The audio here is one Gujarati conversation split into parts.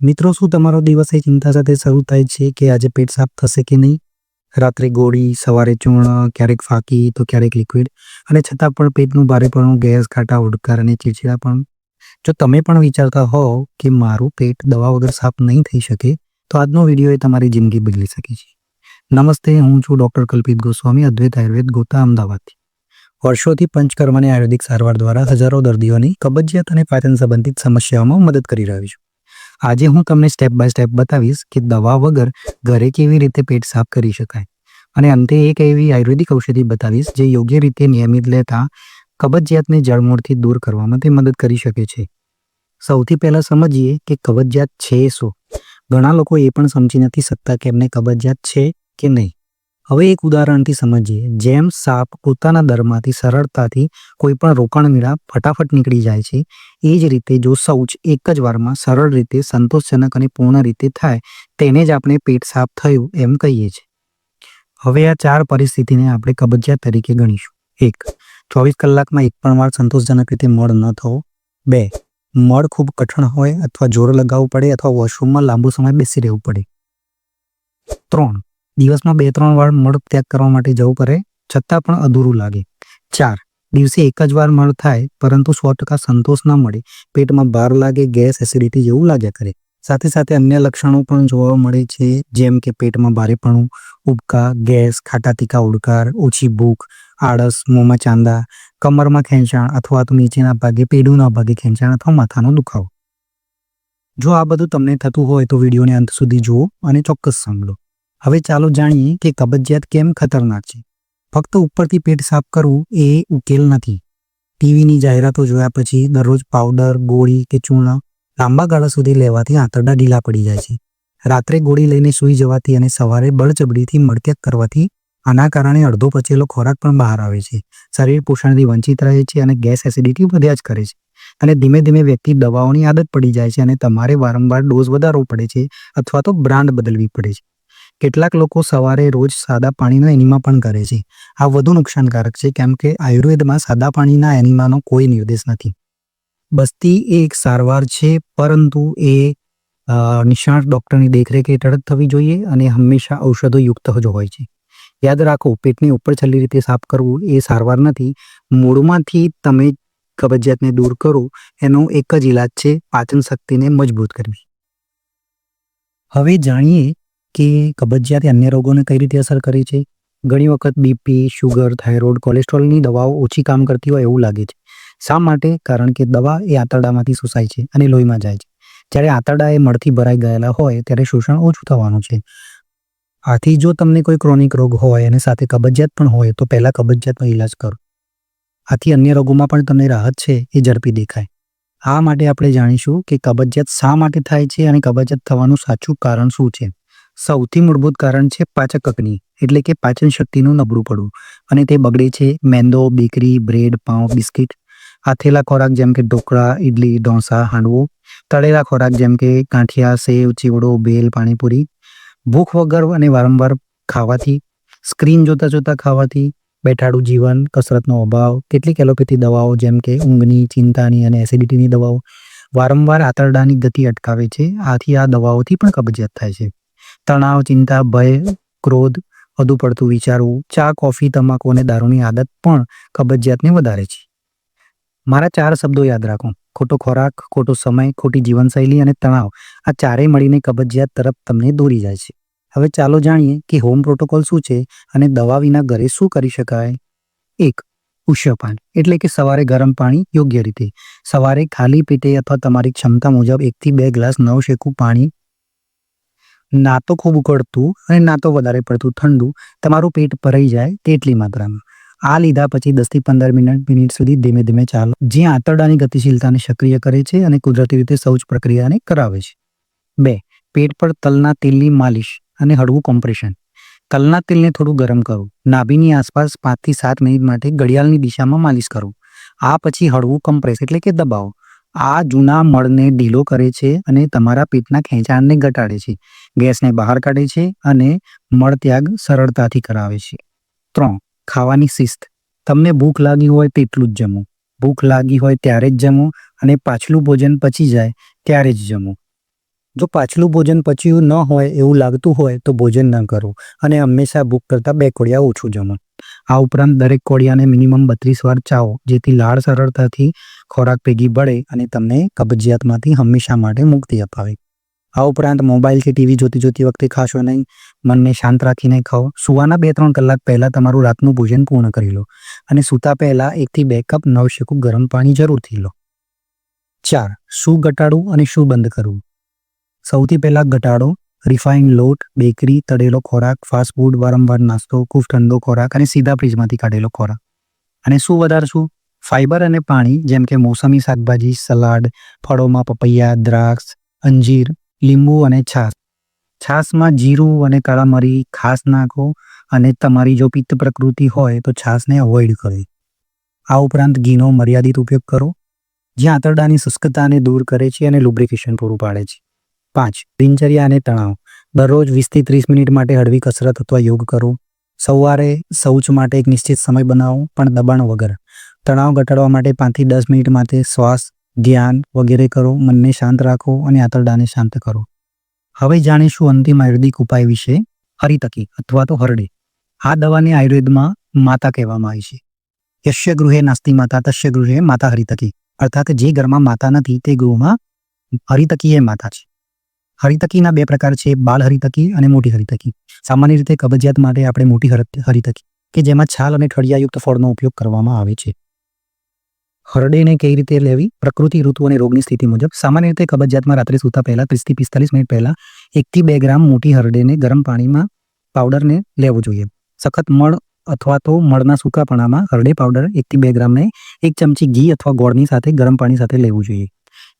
મિત્રો, શું તમારો દિવસ એ ચિંતા સાથે શરૂ થાય છે કે આજે પેટ સાફ થશે કે નહીં? રાત્રે ગોળી, સવારે ચૂર્ણ, ક્યારેક ફાકી, તો ક્યારેક લિક્વિડ અને છતાં પણ પેટનું ભારેપણું, ગેસ કાંટા ઉડકાર અને ચીડચીડા પણ જો તમે પણ વિચારતા હોવ કે મારું પેટ દવા વગર સાફ નહીં થઈ શકે, તો આજનો વીડિયો એ તમારી જિંદગી બદલી શકે છે. નમસ્તે, હું છું ડૉક્ટર કલ્પિત ગોસ્વામી, અદ્વૈત આયુર્વેદ, ગોતા, અમદાવાદથી. વર્ષોથી પંચકર્મની આયુર્વેદિક સારવાર દ્વારા હજારો દર્દીઓની કબજિયાત અને પાચન સંબંધિત સમસ્યાઓમાં મદદ કરી રહ્યો છું. આજે હું તમને સ્ટેપ બાય સ્ટેપ બતાવીશ કે દવા વગર ઘરે કેવી રીતે પેટ સાફ કરી શકાય. અને અંતે એક એવી આયુર્વેદિક ઔષધિ બતાવીશ જે યોગ્ય રીતે નિયમિત લેતા કબજિયાતને જળમૂળથી દૂર કરવામાં તે મદદ કરી શકે છે. સૌથી પહેલાં સમજીએ કે કબજિયાત છે શું. ઘણા લોકો એ પણ સમજી નથી શકતા કે એમને કબજિયાત છે કે નહીં. હવે એક ઉદાહરણથી સમજીએ. જેમ સાપ પોતાના દરમાંથી સરળતાથી કોઈ પણ રોકાણ મેળા ફટાફટ નીકળી જાય છે, એ જ રીતે જો શૌચ એક જ વારમાં સરળ રીતે, સંતોષજનક અને પૂર્ણ રીતે થાય, તેને જ આપણે પેટ સાફ થયું એમ કહીએ છીએ. હવે આ ચાર પરિસ્થિતિને આપણે કબજિયાત તરીકે ગણીશું. એક, ચોવીસ કલાકમાં એક પણ વાર સંતોષજનક રીતે મળ ન થવો. બે, મળ ખૂબ કઠણ હોય અથવા જોર લગાવવું પડે અથવા વોશરૂમમાં લાંબુ સમય બેસી રહેવું પડે. ત્રણ દિવસમાં બે ત્રણ વાર મળ ત્યાગ કરવા માટે જવું પડે, છતાં પણ અધૂરું લાગે. ચાર, દિવસે એક જ વાર મળ થાય, પરંતુ સો ટકા સંતોષ ન મળે. પેટમાં ભાર લાગે, ગેસ, એસિડિટી જેવું લાગ્યા કરે. સાથે સાથે અન્ય લક્ષણો પણ જોવા મળે છે, જેમ કે પેટમાં ભારેપણું, ઉબકા, ગેસ, ખાટા તીખા ઉડકાર, ઓછી ભૂખ, આળસ, મોંમાં ચાંદા, કમરમાં ખેંચાણ અથવા તો નીચેના ભાગે પેડુના ભાગે ખેંચાણ અથવા માથાનો દુખાવો. જો આ બધું તમને થતું હોય તો વિડીયોને અંત સુધી જુઓ અને ચોક્કસ સાંભળો. હવે ચાલો જાણીએ કે કબજિયાત કેમ ખતરનાક છે. ફક્ત ઉપરથી પેટ સાફ કરવું એ ઉકેલ નથી. ટીવીની જાહેરાતો જોયા પછી દરરોજ પાવડર, ગોળી કે ચૂર્ણ લાંબા ગાળા સુધી લેવાથી આંતરડા ઢીલા પડી જાય છે. રાત્રે ગોળી લઈને સૂઈ જવાથી અને સવારે બળજબડીથી મળત્યાગ કરવાથી આના કારણે અડધો પચેલો ખોરાક પણ બહાર આવે છે. શરીર પોષણથી વંચિત રહે છે અને ગેસ એસિડિટી વધ્યા જ કરે છે. અને ધીમે ધીમે વ્યક્તિ દવાઓની આદત પડી જાય છે અને તમારે વારંવાર ડોઝ વધારવો પડે છે અથવા તો બ્રાન્ડ બદલવી પડે છે. કેટલાક લોકો સવારે રોજ સાદા પાણીનો એનિમા પણ કરે છે. આ વધુ નુકસાનકારક છે કેમ કે આયુર્વેદમાં સાદા પાણીના એનિમાનો કોઈ નિર્દેશ નથી. બસ્તી એ એક સારવાર છે, પરંતુ એ નિષ્ણાત ડૉક્ટરની દેખરેખ હેઠળ થવી જોઈએ અને હંમેશા ઔષધો યુક્ત જ હોય છે. યાદ રાખો, પેટની ઉપર છેલ્લી રીતે સાફ કરવું એ સારવાર નથી. મૂળમાંથી તમે કબજિયાતને દૂર કરો, એનો એક જ ઇલાજ છે, પાચન શક્તિને મજબૂત કરવી. હવે જાણીએ કે કબજિયાત અન્ય રોગોને કઈ રીતે અસર કરે છે? ઘણી વખત બીપી શુગર થાઇરોઇડ કોલેસ્ટ્રોલની દવાઓ ઓછી કામ કરતી હોય એવું લાગે છે. શા માટે? કારણ કે દવા એ આંતરડામાંથી શોષાય છે અને લોહીમાં જાય છે. જ્યારે આંતરડા એ મળથી ભરાઈ ગયેલા હોય ત્યારે શોષણ ઓછું થવાનું છે. આથી જો તમને કોઈ ક્રોનિક રોગ હોય અને સાથે કબજિયાત પણ હોય, તો પહેલાં કબજિયાતનો ઈલાજ કરો. આથી અન્ય રોગોમાં પણ તમને રાહત છે એ ઝડપી દેખાય. આ માટે આપણે જાણીશું કે કબજિયાત શા માટે થાય છે અને કબજિયાત થવાનું સાચું કારણ શું છે. સૌથી મૂળભૂત કારણ છે પાચક અગ્નિ, એટલે કે પાચન શક્તિનું નબળું પડવું. અને તે બગડે છે મેંદો, બેકરી, બ્રેડ, પાઉં, બિસ્કિટ. આથેલા ખોરાક જેમ કે ઢોકળા ઇડલી ઢોસા, હાંડવો. તળેલા ખોરાક જેમ કે ગાંઠિયા, સેવ, ચીવડો, બેલ, પાણીપુરી. ભૂખ વગર અને વારંવાર ખાવાથી, સ્ક્રીન જોતા જોતા ખાવાથી, બેઠાડું જીવન, કસરતનો અભાવ, કેટલીક એલોપેથી દવાઓ જેમ કે ઊંઘની, ચિંતાની અને એસિડિટીની દવાઓ, વારંવાર આંતરડાની ગતિ અટકાવે છે. આથી આ દવાઓથી પણ કબજિયાત થાય છે. તણાવ, ચિંતા, ભય, ક્રોધ, વધુ પડતું વિચારવું, ચા, કોફી, તમાકુ અને દારૂની આદત પણ કબજિયાતને વધારે છે. મારા ચાર શબ્દો યાદ રાખો. ખોટો ખોરાક, ખોટો સમય, ખોટી જીવનશૈલી અને તણાવ આ ચારેય મળીને કબજિયાત તરફ તમને દોરી જાય છે. હવે ચાલો જાણીએ કે હોમ પ્રોટોકોલ શું છે અને દવા વિના ઘરે શું કરી શકાય? એક ઉષ્યપાન એટલે કે સવારે ગરમ પાણી યોગ્ય રીતે. સવારે ખાલી પેટે અથવા તમારી ક્ષમતા મુજબ એકથી બે ગ્લાસ નવ શેકું પાણી ના તો ખૂબ ઉકળતું અને ના તો વધારે પડતું ઠંડુ તમારું પેટ ભરાઈ જાય તેટલી માત્રામાં. આ લીધા પછી દસથી પંદર મિનિટ મિનિટ સુધી ધીમે ધીમે ચાલો. જે આંતરડાની ગતિશીલતાને સક્રિય કરે છે અને કુદરતી રીતે શૌચ પ્રક્રિયાને કરાવે છે. બે, પેટ પર તલના તેલની માલિશ અને હળવું કોમ્પ્રેશન. તલના તેલને થોડું ગરમ કરો. નાભીની આસપાસ પાંચથી સાત મિનિટ માટે ઘડિયાળની દિશામાં માલિશ કરો. આ પછી હળવું કમ્પ્રેસ એટલે કે દબાવો. આ જૂના મળને ઢીલો કરે છે અને તમારા પેટના ખેંચાણને ઘટાડે છે. ગેસને બહાર કાઢે છે અને મળત્યાગ સરળતાથી કરાવે છે. ત્રણ, ખાવાની શિસ્ત. તમને ભૂખ લાગી હોય તેટલું જ જમો. ભૂખ લાગી હોય ત્યારે જ જમો અને પાછલું ભોજન પચી જાય ત્યારે જ જમો. જો પાછલું ભોજન પચ્યું ન હોય એવું લાગતું હોય તો ભોજન ન કરો અને હંમેશા ભૂખ કરતાં બે કોડિયા ઓછું જમો. આ ઉપરાંત દરેક કોળિયાને મિનિમમ બત્રીસ વાર ચાવો, જેથી લાળ સરળતાથી ખોરાક ભેગી બળે અને તમને કબજિયાતમાંથી હંમેશા માટે મુક્તિ અપાવે. આ ઉપરાંત મોબાઈલ કે ટીવી જોતી જોતી વખતે ખાશો નહીં, મનને શાંત રાખીને ખાઓ. સુવાના બે ત્રણ કલાક પહેલાં તમારું રાતનું ભોજન પૂર્ણ કરી લો અને સૂતા પહેલાં એકથી બે કપ નવશેકું ગરમ પાણી જરૂરથી લો. ચાર, શું ઘટાડવું અને શું બંધ કરવું? સૌથી પહેલાં ઘટાડો રિફાઇન્ડ લોટ બેકરી તળેલો ખોરાક ફાસ્ટ ફૂડ વારંવાર નાસ્તો, ખૂબ ઠંડો ખોરાક અને સીધા ફ્રીજમાંથી કાઢેલો ખોરાક. અને શું વધારશું ફાઇબર અને પાણી, જેમ કે મોસમી શાકભાજી, સલાડ, ફળોમાં પપૈયા, દ્રાક્ષ, અંજીર, લીંબુ અને છાશ. છાશમાં જીરું અને કાળા મરી ખાસ નાખો અને તમારી જો પિત્ત પ્રકૃતિ હોય તો છાશને અવોઇડ કરો. આ ઉપરાંત ઘીનો મર્યાદિત ઉપયોગ કરો. જે આંતરડાની શુષ્કતાને દૂર કરે છે અને લુબ્રિકેશન પૂરું પાડે છે. પાંચ, દિનચર્યા અને તણાવ. દરરોજ વીસથી ત્રીસ મિનિટ માટે હળવી કસરત અથવા યોગ કરો. સવારે શૌચ માટે એક નિશ્ચિત સમય બનાવો, પણ દબાણ વગર. તણાવ ઘટાડવા માટે પાંચથી દસ મિનિટ માટે શ્વાસ, ધ્યાન વગેરે કરો, મનને શાંત રાખો અને આંતરડાને શાંત કરો. હવે જાણીશું અંતિમ આયુર્વેદિક ઉપાય વિશે, હરિતકી અથવા તો હરડે. આ દવાને આયુર્વેદમાં માતા કહેવામાં આવી છે. યશ્ય ગૃહે નાસ્તી માતા તશ્ય ગૃહે માતા હરિતકી. અર્થાત જે ઘરમાં માતા નથી, તે ગૃહમાં હરિતકી એ માતા છે. હરિતકીના બે પ્રકાર છે બાળ હરિતકી અને મોટી હરિતકી. સામાન્ય રીતે કબજિયાત માટે આપણે મોટી હર- હરિતકી, કે જેમાં છાલ અને ઠળિયાયુક્ત ફળનો ઉપયોગ કરવામાં આવે છે. હરડેને કઈ રીતે લેવી? પ્રકૃતિ, ઋતુ અને રોગની સ્થિતિ મુજબ. સામાન્ય રીતે કબજિયાતમાં રાત્રે સૂતા પહેલા ત્રીસથી પિસ્તાલીસ મિનિટ પહેલા એકથી બે ગ્રામ મોટી હરડેને ગરમ પાણીમાં પાવડરને લેવો જોઈએ. સખત મળ અથવા તો મળના સૂકાપણામાં હરડે પાવડર એકથી બે ગ્રામને એક ચમચી ઘી અથવા ગોળની સાથે ગરમ પાણી સાથે લેવું જોઈએ.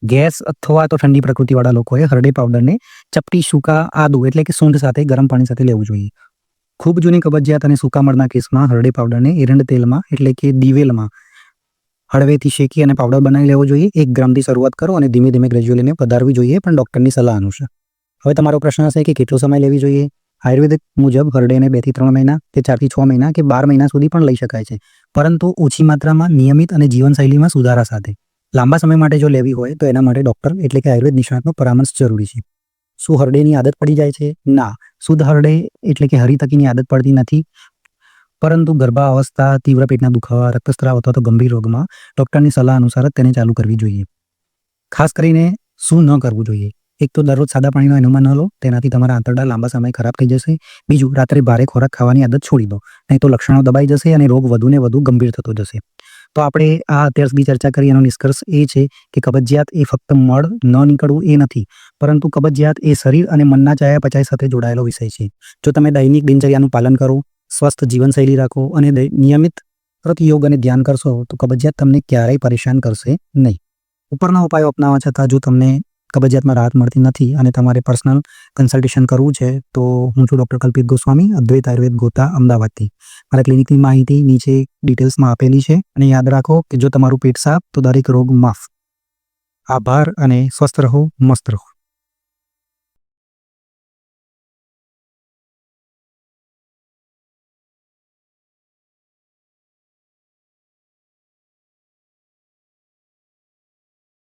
ગેસ અથવા તો ઠંડી પ્રકૃતિવાળા લોકોએ હરડે પાવડરને ચપટી સૂકા, આદુ એટલે કે સૂંઢ સાથે ગરમ પાણી સાથે લેવું જોઈએ. ખૂબ જૂની કબજિયાત અને સૂકા મળના કેસમાં હરડે પાવડરને એરંડ તેલમાં એટલે કે દિવેલમાં હળવેથી શેકી અને પાવડર બનાવી લેવો જોઈએ. એક ગ્રામથી શરૂઆત કરો અને ધીમે ધીમે ગ્રેજ્યુઅલીને વધારવી જોઈએ, પણ ડૉક્ટરની સલાહ અનુસાર. હવે તમારો પ્રશ્ન હશે કે કેટલો સમય લેવી જોઈએ? આયુર્વેદિક મુજબ હરડેને બેથી ત્રણ મહિના કે ચારથી છ મહિના કે બાર મહિના સુધી પણ લઈ શકાય છે. પરંતુ ઓછી માત્રામાં નિયમિત અને જીવનશૈલીમાં સુધારા સાથે. લાંબા સમય માટે જો લેવી હોય તો એના માટે ડૉક્ટર એટલે કે આયુર્વેદ નિષ્ણાતનો પરામર્શ જરૂરી છે. શું હરડેની આદત પડી જાય છે? ના. શુદ્ધ હરડે એટલે કે હરિતકીની આદત પડતી નથી. પરંતુ ગર્ભાવસ્થા, તીવ્ર પેટના દુખાવા, રક્તસ્રાવ અથવા તો ગંભીર રોગમાં ડૉક્ટરની સલાહ અનુસાર જ તેને ચાલુ કરવી જોઈએ. ખાસ કરીને શું ન કરવું જોઈએ? એક તો દરરોજ સાદા પાણીનો એનુમાં ન લો, તેનાથી તમારા આંતરડા લાંબા સમય ખરાબ થઈ જશે. બીજું, રાત્રે ભારે ખોરાક ખાવાની આદત છોડી દો. નહીં તો લક્ષણો દબાઈ જશે અને રોગ વધુને વધુ ગંભીર થતો જશે. તો આપણે આ અત્યાર સુધી ચર્ચા કરી એનો નિષ્કર્ષ એ છે કે કબજિયાત એ ફક્ત મળ ન નીકળવું એ નથી, પરંતુ કબજિયાત એ શરીર અને મનના ચયાપચય સાથે જોડાયેલો વિષય છે. જો તમે દૈનિક દિનચર્યાનું પાલન કરો, સ્વસ્થ જીવનશૈલી રાખો અને નિયમિત પ્રતિ યોગ અને ધ્યાન કરશો, તો કબજિયાત તમને ક્યારેય પરેશાન કરશે નહીં. ઉપરના ઉપાયો અપનાવવા છતાં જો તમને કબજિયાતમાં રાહત મળતી નથી અને તમારે પર્સનલ કન્સલ્ટેશન કરવું છે, તો હું છું ડૉક્ટર કલ્પિત ગોસ્વામી, અદ્વૈત આયુર્વેદ ગોતા, અમદાવાદથી. મારા ક્લિનિકની માહિતી નીચે ડિટેલ્સમાં આપેલી છે અને યાદ રાખો કે જો તમારું પેટ સાફ, તો દરેક રોગ માફ. આભાર અને સ્વસ્થ રહો, મસ્ત રહો.